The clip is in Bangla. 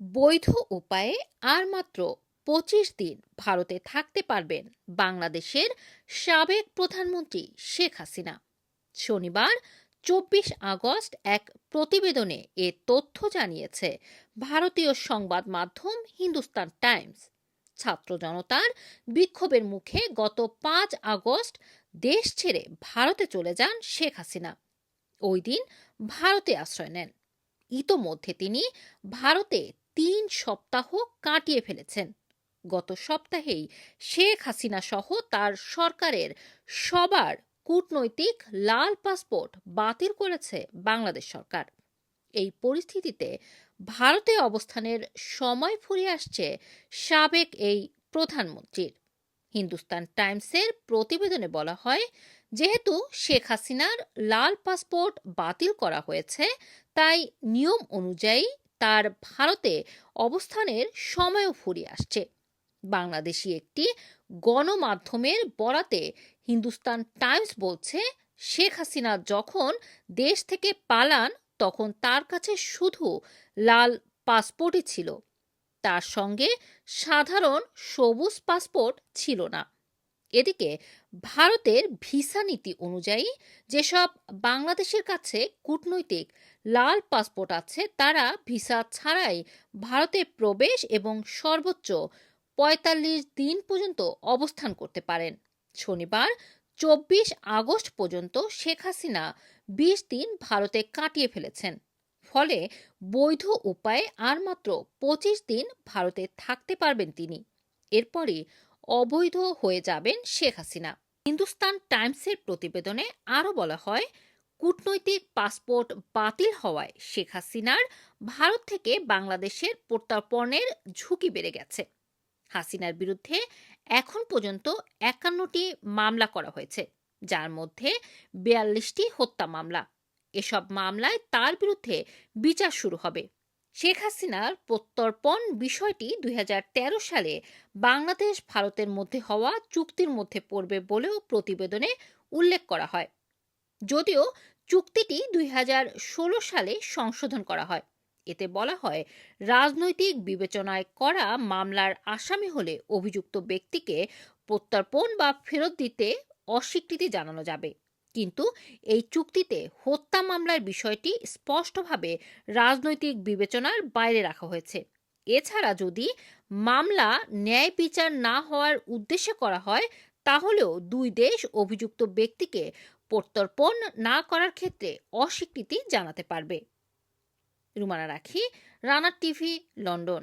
বৈধ উপায়ে আর মাত্র পঁচিশ দিন ভারতে থাকতে পারবেন বাংলাদেশের সাবেক প্রধানমন্ত্রী শেখ হাসিনা। শনিবার, চব্বিশ আগস্ট এক প্রতিবেদনে এ তথ্য জানিয়েছে ভারতীয় সংবাদ মাধ্যম হিন্দুস্তান টাইমস। ছাত্র জনতার বিক্ষোভের মুখে গত পাঁচ আগস্ট দেশ ছেড়ে ভারতে চলে যান শেখ হাসিনা। ওই দিন ভারতে আশ্রয় নেন। ইতোমধ্যে তিনি ভারতে তিন সপ্তাহ কাটিয়ে ফেলেছেন। গত সপ্তাহেই শেখ হাসিনা সহ তার সরকারের সবার কূটনৈতিক লাল পাসপোর্ট বাতিল করেছে বাংলাদেশ সরকার। এই পরিস্থিতিতে ভারতে অবস্থানের সময় ফুরিয়ে আসছে সাবেক এই প্রধানমন্ত্রীর। হিন্দুস্তান টাইমসের প্রতিবেদনে বলা হয়, যেহেতু শেখ হাসিনার লাল পাসপোর্ট বাতিল করা হয়েছে, তাই নিয়ম অনুযায়ী তার ভারতে অবস্থানের সময়ও ফুরিয়ে আসছে। বাংলাদেশি একটি গণমাধ্যমের বরাতে হিন্দুস্তান টাইমস বলছে, শেখ হাসিনা যখন দেশ থেকে পালান, তখন তার কাছে শুধু লাল পাসপোর্টই ছিল। তার সঙ্গে সাধারণ সবুজ পাসপোর্ট ছিল না। এদিকে, ভারতের ভিসা নীতি অনুযায়ী যেসব বাংলাদেশের কাছে কূটনৈতিক লাল পাসপোর্ট আছে, তারা ভিসা ছাড়াই ভারতে প্রবেশ এবং সর্বোচ্চ পঁয়তাল্লিশ দিন পর্যন্ত অবস্থান করতে পারেন। শনিবার, চব্বিশ আগস্ট পর্যন্ত শেখ হাসিনা বিশ দিন ভারতে কাটিয়ে ফেলেছেন। ফলে বৈধ উপায়ে আর মাত্র পঁচিশ দিন ভারতে থাকতে পারবেন তিনি। এরপরই অবৈধ হয়ে যাবেন শেখ হাসিনা। হিন্দুস্তান টাইমসের প্রতিবেদনে আরও বলা হয়, কূটনৈতিক পাসপোর্ট বাতিল হওয়ায় শেখ হাসিনার ভারত থেকে বাংলাদেশের প্রত্যর্পণের ঝুঁকি বেড়ে গেছে। হাসিনার বিরুদ্ধে এখন পর্যন্ত একান্নটি মামলা করা হয়েছে, যার মধ্যে বিয়াল্লিশটি হত্যা মামলা। এসব মামলায় তার বিরুদ্ধে বিচার শুরু হবে। শেখ হাসিনার প্রত্যর্পণ বিষয়টি দুই হাজার তেরো সালে বাংলাদেশ ভারতের মধ্যে হওয়া চুক্তির মধ্যে পড়বে বলেও প্রতিবেদনে উল্লেখ করা হয়। যদিও চুক্তিটি দুই হাজার ষোলো সালে সংশোধন করা হয়। এতে বলা হয়, রাজনৈতিক বিবেচনায় করা মামলার আসামি হলে অভিযুক্ত ব্যক্তিকে প্রত্যর্পণ বা ফেরত দিতে অস্বীকৃতি জানানো যাবে। কিন্তু এই চুক্তিতে হত্যা মামলার বিষয়টি স্পষ্টভাবে রাজনৈতিক বিবেচনার বাইরে রাখা হয়েছে। এছাড়া যদি মামলা ন্যায় বিচার না হওয়ার উদ্দেশ্যে করা হয়, তাহলেও দুই দেশ অভিযুক্ত ব্যক্তিকে প্রত্যর্পণ না করার ক্ষেত্রে অস্বীকৃতি জানাতে পারবে। রুমানা রাখি, রানার টিভি, লন্ডন।